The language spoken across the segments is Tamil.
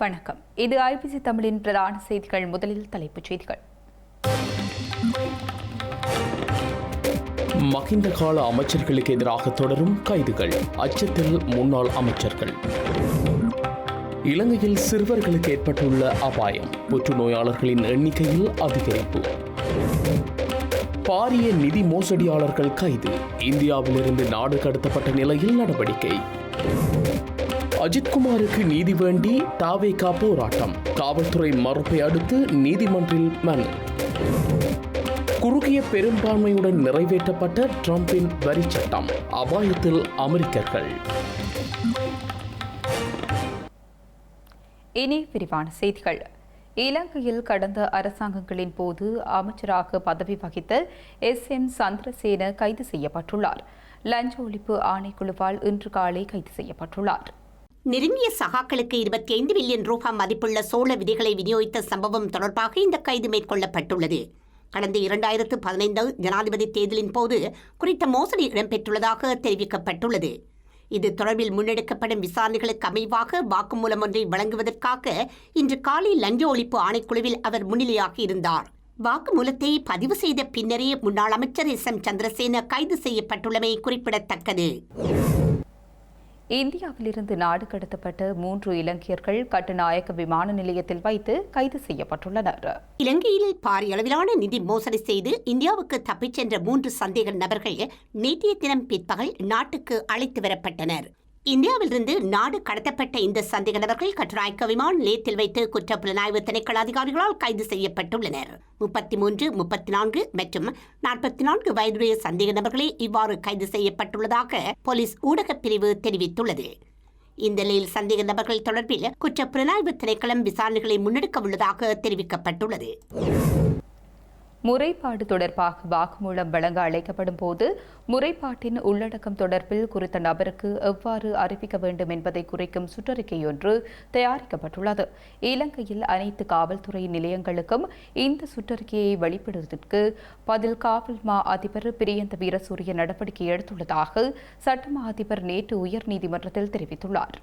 வணக்கம். இது ஐபிசி தமிழின் பிரதான செய்திகள். முதலில் தலைப்புச் செய்திகள். மகிந்த கால அமைச்சர்களுக்கு எதிராக தொடரும் கைதுகள். அச்சத்தில் முன்னாள் அமைச்சர்கள். இலங்கையில் சிறுவர்களுக்கு ஏற்பட்டுள்ள அபாயம். புற்றுநோயாளர்களின் எண்ணிக்கையில் அதிகரிப்பு. பாரிய நிதி மோசடியாளர்கள் கைது. இந்தியாவிலிருந்து நாடு கடத்தப்பட்ட நிலையில் நடவடிக்கை. அஜித்குமாருக்கு நீதி வேண்டி தாவேகா போராட்டம். காவல்துறை மறுப்பை அடுத்து நீதிமன்றில் மனு. குறுகிய பெரும்பான்மையுடன் நிறைவேற்றப்பட்ட ட்ரம்பின் வரி சட்டம் அபாயத்தில் அமெரிக்கர்கள். இனி விரிவான செய்திகள். இலங்கையில் கடந்த அரசாங்கங்களின் போது அமைச்சராக பதவி வகித்த எஸ். எம். சந்திரசேன கைது செய்யப்பட்டுள்ளார். லஞ்ச ஒழிப்பு ஆணைக்குழுவால் இன்று காலை கைது செய்யப்பட்டுள்ளார். நெருங்கிய சகாக்களுக்கு இருபத்தி ஐந்து மில்லியன் ரூபாய் மதிப்புள்ள சோழ விதிகளை விநியோகித்த சம்பவம் தொடர்பாக இந்த கைது மேற்கொள்ளப்பட்டுள்ளது. கடந்த இரண்டாயிரத்து பதினைந்து ஜனாதிபதி தேர்தலின் போது குறித்த மோசடி இடம்பெற்றுள்ளதாக தெரிவிக்கப்பட்டுள்ளது. இது தொடர்பில் முன்னெடுக்கப்படும் விசாரணைகளுக்கு அமைவாக வாக்குமூலம் ஒன்றை வழங்குவதற்காக இன்று காலை லஞ்ச ஒழிப்பு ஆணைக்குழுவில் அவர் முன்னிலையாகி இருந்தார். வாக்குமூலத்தை பதிவு செய்த பின்னரே முன்னாள் அமைச்சர் எஸ் எம் சந்திரசேன கைது செய்யப்பட்டுள்ளமை குறிப்பிடத்தக்கது. இந்தியாவிலிருந்து நாடு கடத்தப்பட்ட மூன்று இலங்கையர்கள் கட்டுநாயக்க விமான நிலையத்தில் வைத்து கைது செய்யப்பட்டுள்ளனர். இலங்கையில் பாரிய அளவிலான நிதி மோசடி செய்து இந்தியாவுக்கு தப்பிச் சென்ற மூன்று சந்தேக நபர்கள் நேற்றைய தினம் பிற்பகல் நாட்டுக்கு அழைத்து வரப்பட்டனர். இந்தியாவிலிருந்து நாடு கடத்தப்பட்ட இந்த சந்தேக நபர்கள் கட்டுராய்க்க விமான நிலையத்தில் வைத்து குற்ற புலனாய்வு திணைக்கள அதிகாரிகளால் கைது செய்யப்பட்டுள்ளனர். முப்பத்தி மூன்று முப்பத்தி நான்கு மற்றும் நாற்பத்தி நான்கு வயதுடைய சந்தேக நபர்களே இவ்வாறு கைது செய்யப்பட்டுள்ளதாக போலீஸ் ஊடகப் பிரிவு தெரிவித்துள்ளது. இந்த நிலையில் சந்தேக நபர்கள் தொடர்பில் குற்ற புலனாய்வு திணைக்களம் விசாரணைகளை முன்னெடுக்க உள்ளதாக தெரிவிக்கப்பட்டுள்ளது. முறைப்பாடு தொடர்பாக வாக்குமூலம் வழங்க அழைக்கப்படும் போது முறைப்பாட்டின் உள்ளடக்கம் தொடர்பில் குறித்த நபருக்கு எவ்வாறு அறிவிக்க வேண்டும் என்பதை குறிக்கும் சுற்றறிக்கையொன்று தயாரிக்கப்பட்டுள்ளது. இலங்கையில் அனைத்து காவல்துறை நிலையங்களுக்கும் இந்த சுற்றறிக்கையை வெளியிடுவதற்கு பதில் காவல் மா அதிபர் பிரியந்த வீரசூரிய நடவடிக்கை எடுத்துள்ளதாக சட்டமா அதிபர் நேற்று உயர்நீதிமன்றத்தில் தெரிவித்துள்ளார்.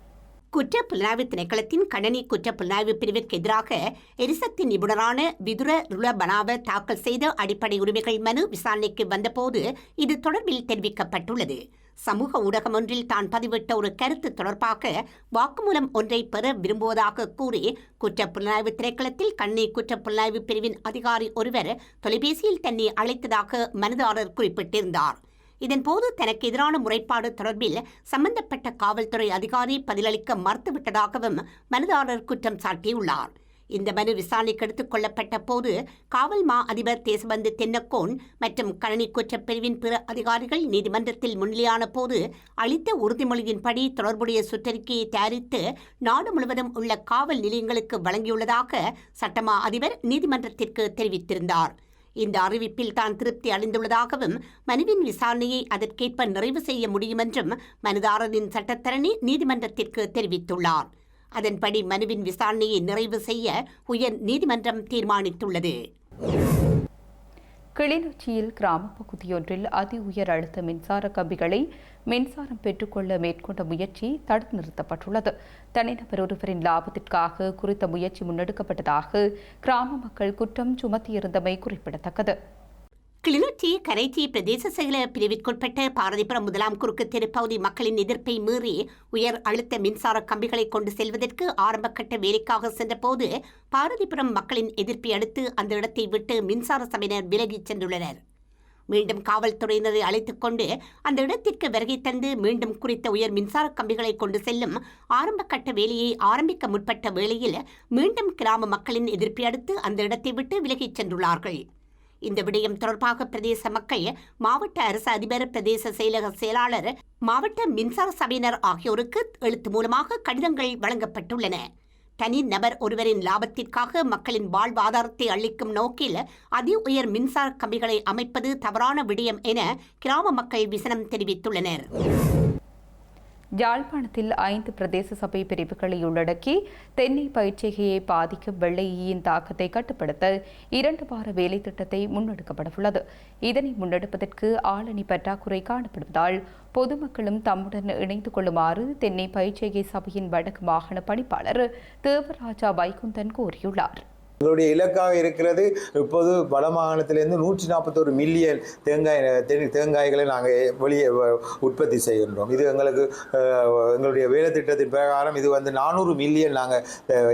குற்ற புலனாய்வு திணைக்களத்தின் கணனி குற்ற புலனாய்வு பிரிவிற்கு எதிராக எரிசக்தி நிபுணரான விதுர ருளபனாவ தாக்கல் செய்த அடிப்படை உரிமைகள் மனு விசாரணைக்கு வந்தபோது இது தொடர்பில் தெரிவிக்கப்பட்டுள்ளது. சமூக ஊடகம் ஒன்றில் தான் பதிவிட்ட ஒரு கருத்து தொடர்பாக வாக்குமூலம் ஒன்றை பெற விரும்புவதாக கூறி குற்ற புலனாய்வு திரைக்களத்தில் கண்ணி குற்ற புலனாய்வு பிரிவின் அதிகாரி ஒருவர் தொலைபேசியில் தன்னை அழைத்ததாக மனுதாரர் குறிப்பிட்டிருந்தார். இதன்போது தனக்கு எதிரான முறைப்பாடு தொடர்பில் சம்பந்தப்பட்ட காவல்துறை அதிகாரி பதிலளிக்க மறுத்துவிட்டதாகவும் மனுதாரர் குற்றம் சாட்டியுள்ளார். இந்த மனு விசாரணைக்கு எடுத்துக் கொள்ளப்பட்ட போது காவல் மா அதிபர் தேசபந்து தென்னக்கோன் மற்றும் கணனி குற்றப் பிரிவின் பிற அதிகாரிகள் நீதிமன்றத்தில் முன்னிலையான போது அளித்த உறுதிமொழியின்படி தொடர்புடைய சுற்றறிக்கையை தயாரித்து நாடு முழுவதும் உள்ள காவல் நிலையங்களுக்கு வழங்கியுள்ளதாக சட்டமா அதிபர் நீதிமன்றத்திற்கு தெரிவித்திருந்தார். இந்த அறிவிப்பில் தான் திருப்தி அடைந்துள்ளதாகவும் மனுவின் விசாரணையை அதற்கேற்ப நிறைவு செய்ய முடியும் என்றும் மனுதாரரின் சட்டத்தரணி நீதிமன்றத்திற்கு தெரிவித்துள்ளார். அதன்படி மனுவின் விசாரணையை நிறைவு செய்ய உயர் நீதிமன்றம் தீர்மானித்துள்ளது. கிளிநொச்சியில் கிராம பகுதியொன்றில் அதி உயர் அழுத்த மின்சார கம்பிகளை மின்சாரம் பெற்றுக்கொள்ள மேற்கொண்ட முயற்சி தடுத்து நிறுத்தப்பட்டுள்ளது. தனிநபர் ஒருவரின் லாபத்திற்காக குறித்த முயற்சி முன்னெடுக்கப்பட்டதாக கிராம மக்கள் குற்றம் சுமத்தியிருந்தமை குறிப்பிடத்தக்கது. கிளிநொச்சி கரைச்சி பிரதேச செயல பிரிவிற்குட்பட்ட பாரதிபுரம் முதலாம் குறுக்கு தெருப்பகுதி மக்களின் எதிர்ப்பை மீறி உயர் அழுத்த மின்சார கம்பிகளை கொண்டு செல்வதற்கு ஆரம்பக்கட்ட வேலைக்காக சென்றபோது பாரதிபுரம் மக்களின் எதிர்ப்பை அடுத்து அந்த இடத்தை விட்டு மின்சார சபையினர் விலகிச் சென்றுள்ளனர். மீண்டும் காவல்துறையினரை அழைத்துக் கொண்டு அந்த இடத்திற்கு வருகை தந்து மீண்டும் குறித்த உயர் மின்சார கம்பிகளை கொண்டு செல்லும் ஆரம்பக்கட்ட வேலையை ஆரம்பிக்க முற்பட்ட வேளையில் மீண்டும் கிராம மக்களின் எதிர்ப்பை அடுத்து அந்த இடத்தை விட்டு விலகிச் சென்றுள்ளார்கள். இந்த விடயம் தொடர்பாக பிரதேச மக்கள் மாவட்ட அரசு அதிபர் பிரதேச செயலக செயலாளர் மாவட்ட மின்சார சபையினர் ஆகியோருக்கு எழுத்து மூலமாக கடிதங்கள் வழங்கப்பட்டுள்ளன. தனி நபர் ஒருவரின் லாபத்திற்காக மக்களின் வாழ்வாதாரத்தை அளிக்கும் நோக்கில் அதி உயர் மின்சார கம்பிகளை அமைப்பது தவறான விடயம் என கிராம மக்கள் விசனம் தெரிவித்துள்ளனர். யாழ்ப்பாணத்தில் ஐந்து பிரதேச சபை பிரிவுகளை உள்ளடக்கி தென்னை பயிற்சிகையை பாதிக்கும் வெள்ளையின் தாக்கத்தை கட்டுப்படுத்த இரண்டு வார வேலை திட்டத்தை முன்னெடுக்கப்படவுள்ளது. இதனை முன்னெடுப்பதற்கு ஆளணி பற்றாக்குறை காணப்படுவதால் பொதுமக்களும் தம்முடன் இணைந்து கொள்ளுமாறு தென்னை பயிற்சிகை சபையின் வடக்கு மாகாண பணிப்பாளர் தேவராஜா வைகுந்தன் கூறியுள்ளார். எங்களுடைய இலக்காக இருக்கிறது. இப்போது வட மாகாணத்திலேருந்து நூற்றி நாற்பத்தோரு மில்லியன் தேங்காய் தேங்காய்களை நாங்கள் வெளியே வ- உற்பத்தி செய்கின்றோம். இது எங்களுக்கு எங்களுடைய வேலை திட்டத்தின் பிரகாரம் இது வந்து நானூறு மில்லியன் நாங்கள்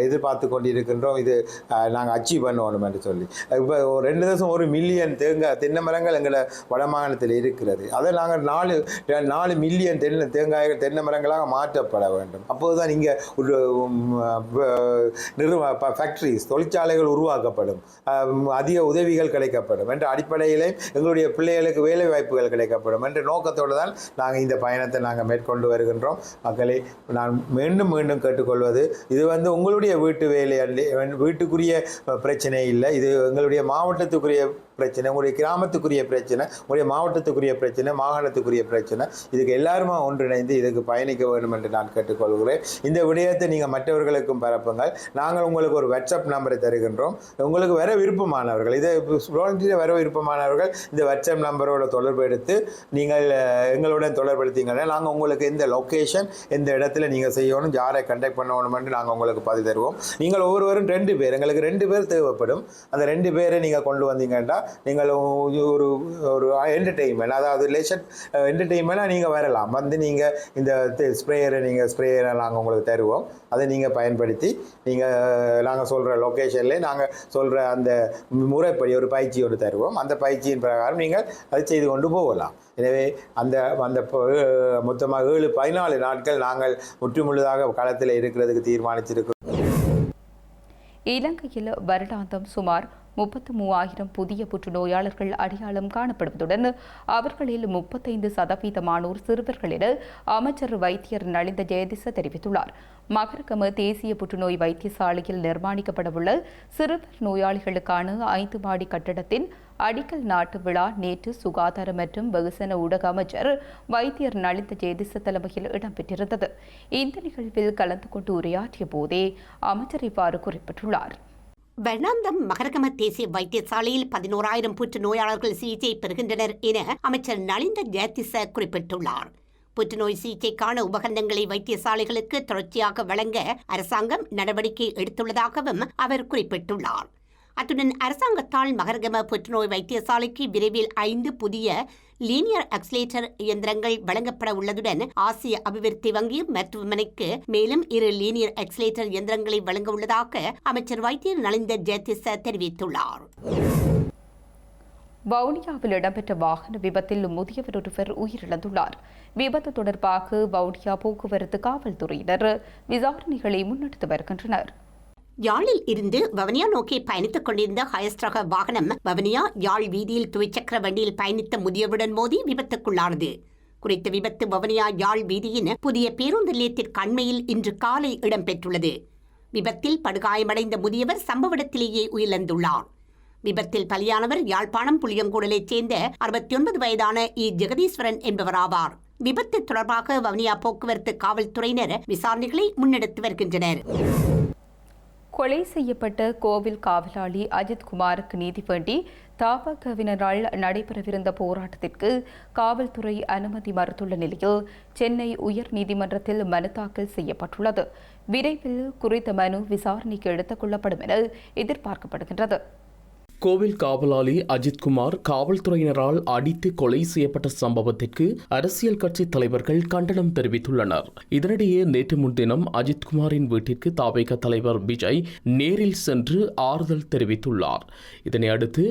எதிர்பார்த்து கொண்டிருக்கின்றோம். இது நாங்கள் அச்சீவ் பண்ணணும் என்று சொல்லி. இப்போ ஒரு ரெண்டு தசம் ஒரு மில்லியன் தேங்காய் தென்னை மரங்கள் எங்களை வட மாகாணத்தில் இருக்கிறது. அதை நாங்கள் நாலு நாலு மில்லியன் தென்னை தேங்காய்கள் தென்னை மரங்களாக மாற்றப்பட வேண்டும். அப்போது தான் இங்கே ஒரு நிறுவ ஃபேக்ட்ரிஸ் வேலைகள் உருவாக்கப்படும். அதிக உதவிகள் கிடைக்கப்படும் என்ற அடிப்படையிலே எங்களுடைய பிள்ளைகளுக்கு வேலை வாய்ப்புகள் கிடைக்கப்படும் என்ற நோக்கத்தோடு தான் நாங்கள் இந்த பயணத்தை நாங்கள் மேற்கொண்டு வருகின்றோம். மக்களை நான் மீண்டும் மீண்டும் கேட்டுக்கொள்வது இது வந்து உங்களுடைய வீட்டு வேலை அல்ல வீட்டுக்குரிய பிரச்சனை இல்லை. இது எங்களுடைய மாவட்டத்துக்குரிய பிரச்சனை உங்களுடைய கிராமத்துக்குரிய பிரச்சனை உங்களுடைய மாவட்டத்துக்குரிய பிரச்சனை மாகாணத்துக்குரிய பிரச்சனை இதுக்கு எல்லாருமே ஒன்றிணைந்து இதுக்கு பயணிக்க வேண்டும் என்று நான் கேட்டுக்கொள்கிறேன். இந்த விடயத்தை நீங்கள் மற்றவர்களுக்கும் பரப்புங்கள். நாங்கள் உங்களுக்கு ஒரு வாட்ஸ்அப் நம்பரை தருகின்றோம். உங்களுக்கு வர விருப்பமானவர்கள் இதை வாலண்டியர் வர விருப்பமானவர்கள் இந்த வாட்ஸ்அப் நம்பரோட தொடர்பு எடுத்து நீங்கள் எங்களுடன் தொடர்படுத்திங்கன்னா நாங்கள் உங்களுக்கு இந்த லொக்கேஷன் எந்த இடத்துல நீங்கள் செய்யணும் யாரை கண்டக்ட் பண்ணணும் என்று நாங்கள் உங்களுக்கு பதில் தருவோம். நீங்கள் ஒவ்வொருவரும் ரெண்டு பேர் எங்களுக்கு ரெண்டு பேர் தேவைப்படும். அந்த ரெண்டு பேரை நீங்கள் கொண்டு வந்தீங்கன்னா நீங்கள் ஒரு ஒரு என்டர்டெயின்மெண்ட் அதாவது லேஷன் என்டர்டெயின்மெண்ட்டாக நீங்கள் வரலாம். வந்து நீங்கள் இந்த ஸ்ப்ரேயரை நீங்கள் ஸ்ப்ரேயரை நாங்கள் உங்களுக்கு தருவோம். அதை நீங்கள் பயன்படுத்தி நீங்கள் நாங்கள் சொல்கிற லொக்கேஷன்லேயே நாங்கள் சொல்கிற அந்த முறைப்படி ஒரு பயிற்சி ஒன்று தருவோம். அந்த பயிற்சியின் பிரகாரம் நீங்கள் அதை செய்து கொண்டு போகலாம். எனவே அந்த அந்த மொத்தமாக ஏழு பதினாலு நாட்கள் நாங்கள் முற்றுமுழுதாக களத்தில் இருக்கிறதுக்கு தீர்மானிச்சிருக்கிறோம். இலங்கையில் வருடாந்தம் சுமார் முப்பத்து மூவாயிரம் புதிய புற்றுநோயாளர்கள் அடையாளம் காணப்படுவதுடன் அவர்களில் முப்பத்தைந்து சதவீதமானோர் சிறுவர்கள் என அமைச்சர் வைத்தியர் நலிந்த ஜெயதிச தெரிவித்துள்ளார். மகரகம தேசிய புற்றுநோய் வைத்தியசாலையில் நிர்மாணிக்கப்படவுள்ள சிறுவர் நோயாளிகளுக்கான ஐந்து மாடி கட்டடத்தின் அடிக்கல் நாட்டு விழா நேற்று சுகாதார மற்றும் வெகுசன ஊடக அமைச்சர் வைத்தியர் நளிந்த ஜெயதிச தலைமையில் இடம்பெற்றிருந்தது. இந்த நிகழ்வில் கலந்து கொண்டு உரையாற்றிய போதே அமைச்சர் இவ்வாறு குறிப்பிட்டுள்ளார். வர்ணாந்தம் மகரகம தேசிய வைத்தியசாலையில் பதினோராயிரம் புற்று நோயாளர்கள் சிகிச்சை பெறுகின்றனர் என அமைச்சர் நலிந்த ஜெயதிச குறிப்பிட்டுள்ளார். புற்றுநோய் சிகிச்சைக்கான உபகரணங்களை வைத்தியசாலைகளுக்கு தொடர்ச்சியாக வழங்க அரசாங்கம் நடவடிக்கை எடுத்துள்ளதாகவும் அவர் குறிப்பிட்டுள்ளார். அத்துடன் அரசாங்கத்தால் மகரகம புற்றுநோய் வைத்தியசாலைக்கு விரைவில் ஐந்து புதிய லீனியர் அக்சிலேட்டர் இயந்திரங்கள் வழங்கப்பட உள்ளதுடன் ஆசிய அபிவிருத்தி வங்கி மருத்துவமனைக்கு மேலும் இரு லீனியர் அக்சிலேட்டர் இயந்திரங்களை வழங்க உள்ளதாக அமைச்சர் வைத்தியர் நலிந்த ஜெயதிச தெரிவித்துள்ளார். வவுனியாவில் இடம்பெற்ற வாகன விபத்தில் முதியவர் ஒருவர் உயிரிழந்துள்ளார். விபத்து தொடர்பாக வவுனியா போக்குவரத்து காவல்துறையினர் விசாரணைகளை முன்னெடுத்து வருகின்றனர். யாழில் இருந்து வவனியா நோக்கி பயணித்துக் கொண்டிருந்த ஹயஸ்ட் ரக வாகனம் வவனியா யாழ் வீதியில் துவிச்சக்கர வண்டியில் பயணித்த முதியவுடன் மோதி விபத்துக்குள்ளானது. குறித்த விபத்து வவனியா யாழ் வீதியின் புதிய பேருந்து நிலையத்திற்கு அண்மையில் இன்று காலை இடம்பெற்றுள்ளது. விபத்தில் படுகாயமடைந்த முதியவர் சம்பவ இடத்திலேயே உயிரிழந்துள்ளார். விபத்தில் பலியானவர் யாழ்ப்பாணம் புளியங்கூடலைச் சேர்ந்த அறுபத்தி ஒன்பது வயதான இ. ஜெகதீஸ்வரன் என்பவராவார். விபத்து தொடர்பாக வவனியா போக்குவரத்து காவல்துறையினர் விசாரணைகளை முன்னெடுத்து வருகின்றனர். கொலை செய்யப்பட்ட கோவில் காவலாளி அஜித்குமாருக்கு நீதி வேண்டி தாபகவினரால் நடைபெறவிருந்த போராட்டத்திற்கு காவல்துறை அனுமதி மறுத்துள்ள நிலையில் சென்னை உயர் நீதிமன்றத்தில் மனு தாக்கல் செய்யப்பட்டுள்ளது. விரைவில் குறித்த மனு விசாரணைக்கு எடுத்துக் கொள்ளப்படும் என எதிர்பார்க்கப்படுகின்றது. கோவில் காவலாளி அஜித்குமார் காவல்துறையினரால் அடித்து கொலை செய்யப்பட்ட சம்பவத்திற்கு அரசியல் கட்சி தலைவர்கள் கண்டனம் தெரிவித்துள்ளனர். இதனிடையே நேற்று முன்தினம் அஜித்குமாரின் வீட்டிற்கு தாவேக தலைவர் விஜய் நேரில் சென்று ஆறுதல் தெரிவித்துள்ளார். இதனையடுத்து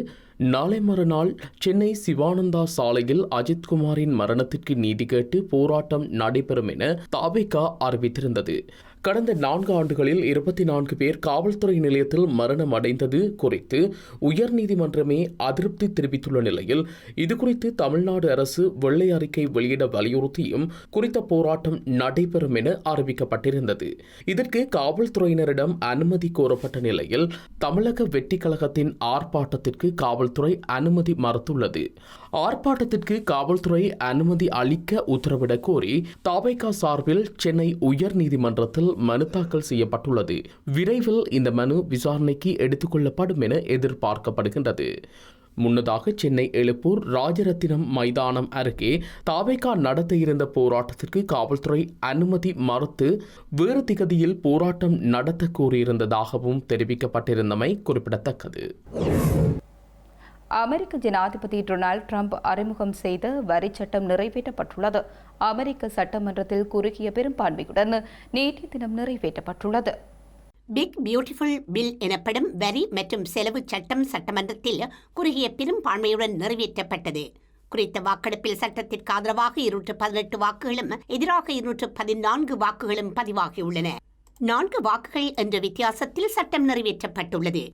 நாளை மறுநாள் சென்னை சிவானந்தா சாலையில் அஜித்குமாரின் மரணத்திற்கு நீதி கேட்டு போராட்டம் நடைபெறும் என தாவேகா அறிவித்திருந்தது. கடந்த நான்கு ஆண்டுகளில் இருபத்தி நான்கு பேர் காவல்துறை நிலையத்தில் மரணம் அடைந்தது குறித்து உயர்நீதிமன்றமே அதிருப்தி தெரிவித்துள்ள நிலையில் இதுகுறித்து தமிழ்நாடு அரசு வெள்ளை அறிக்கை வெளியிட வலியுறுத்தியும் குறித்த போராட்டம் நடைபெறும் என அறிவிக்கப்பட்டிருந்தது. இதற்கு காவல்துறையினரிடம் அனுமதி கோரப்பட்ட நிலையில் தமிழக வெட்டிக்கழகத்தின் கழகத்தின் ஆர்ப்பாட்டத்திற்கு காவல்துறை அனுமதி மறுத்துள்ளது. ஆர்ப்பாட்டத்திற்கு காவல்துறை அனுமதி அளிக்க உத்தரவிடக் கோரி தாவைக்கா சார்பில் சென்னை உயர்நீதிமன்றத்தில் மனு தாக்கல் செய்யப்பட்டுள்ளது. விரைவில் இந்த மனு விசாரணைக்கு எடுத்துக்கொள்ளப்படும் என எதிர்பார்க்கப்படுகின்றது. முன்னதாக சென்னை எழுப்பூர் ராஜரத்தினம் மைதானம் அருகே தாவேகா நடத்த இருந்த போராட்டத்திற்கு காவல்துறை அனுமதி மறுத்து வேறு திகதியில் போராட்டம் நடத்த கூறியிருந்ததாகவும் தெரிவிக்கப்பட்டிருந்தமை குறிப்பிடத்தக்கது. அமெரிக்க ஜனாதிபதி டொனால்ட் ட்ரம்ப் அறிமுகம் செய்த வரி சட்டம் நிறைவேற்றப்பட்டுள்ளது. அமெரிக்க சட்டமன்றத்தில் குறுகிய பெரும்பான்மையுடன் நேற்றைய தினம் நிறைவேற்றப்பட்டுள்ளது. பிக் பியூட்டிஃபுல் பில் எனப்படும் வரி மற்றும் செலவு சட்டம் சட்டமன்றத்தில் குறுகிய பெரும்பான்மையுடன் நிறைவேற்றப்பட்டது. குறித்த வாக்கெடுப்பில் சட்டத்திற்கு ஆதரவாக இருநூற்று பதினெட்டு வாக்குகளும் எதிராக இருநூற்று பதினான்கு வாக்குகளும் பதிவாகியுள்ளன. நான்கு வாக்குகள் என்ற வித்தியாசத்தில் சட்டம் நிறைவேற்றப்பட்டுள்ளது.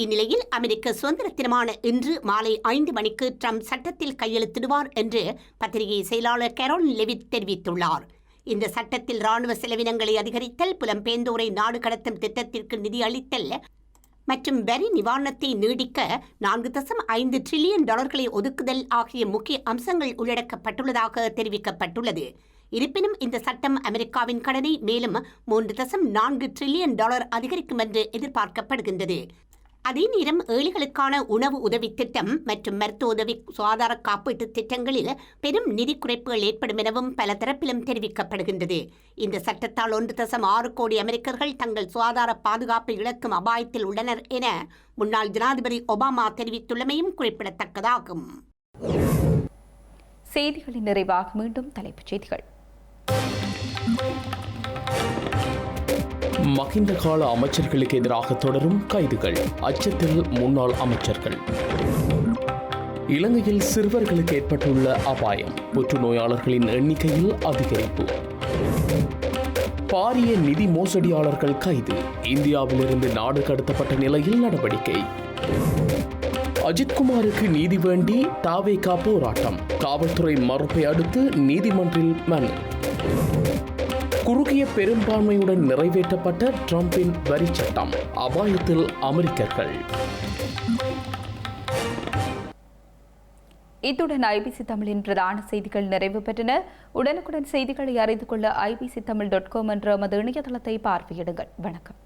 இந்நிலையில் அமெரிக்க சுதந்திர தினமான இன்று மாலை ஐந்து மணிக்கு ட்ரம்ப் சட்டத்தில் கையெழுத்திடுவார் என்று பத்திரிகை செயலாளர் கரோல் லெவிட் தெரிவித்துள்ளார். இந்த சட்டத்தில் ராணுவ செலவினங்களை அதிகரித்தல் புலம்பெயர்ந்தோரை நாடு கடத்தும் திட்டத்திற்கு நிதி அளித்தல் மற்றும் வரி நிவாரணத்தை நீடிக்க நான்கு தசம் ஐந்து டிரில்லியன் டாலர்களை ஒதுக்குதல் ஆகிய முக்கிய அம்சங்கள் உள்ளடக்கப்பட்டுள்ளதாக தெரிவிக்கப்பட்டுள்ளது. இருப்பினும் இந்த சட்டம் அமெரிக்காவின் கடனை மேலும் மூன்று தசம் நான்கு டிரில்லியன் டாலர் அதிகரிக்கும் என்று எதிர்பார்க்கப்படுகின்றது. அதே நேரம் ஏழைகளுக்கான உணவு உதவி திட்டம் மற்றும் மருத்துவ உதவி சுகாதார காப்பீட்டு திட்டங்களில் பெரும் நிதி குறைப்புகள் ஏற்படும் எனவும் பல தரப்பிலும் தெரிவிக்கப்படுகின்றது. இந்த சட்டத்தால் ஒன்று தசம் ஆறு கோடி அமெரிக்கர்கள் தங்கள் சுகாதார பாதுகாப்பை இழக்கும் அபாயத்தில் உள்ளனர் என முன்னாள் ஜனாதிபதி ஒபாமா தெரிவித்துள்ளமையும் குறிப்பிடத்தக்கதாகும். செய்திகளின் நிறைவாக மீண்டும் தலைப்புச் செய்திகள். மகிந்த கால அமைச்சர்களுக்கு எதிராக தொடரும் கைதுகள். அச்சத்தில் முன்னாள் அமைச்சர்கள். இலங்கையில் சிறுவர்களுக்கு ஏற்பட்டுள்ள அபாயம். புற்றுநோயாளர்களின் எண்ணிக்கையில் அதிகரிப்பு. பாரிய நிதி மோசடியாளர்கள் கைது. இந்தியாவிலிருந்து நாடு கடத்தப்பட்ட நிலையில் நடவடிக்கை. அஜித்குமாருக்கு நீதி வேண்டி தாவேகா போராட்டம். காவல்துறை மறுப்பை அடுத்து நீதிமன்றில் மனு. குறுகிய பெரும்பான்மையுடன் நிறைவேற்றப்பட்ட ட்ரம்பின் வரி சட்டம் அபாயத்தில் அமெரிக்கர்கள். இத்துடன் ஐபிசி தமிழின் பிரதான செய்திகள் நிறைவு பெற்றன. உடனுக்குடன் செய்திகளை அறிந்து கொள்ள ஐபிசி தமிழ் டாட் காம் என்ற மது இணையதளத்தை பார்வையிடுங்கள். வணக்கம்.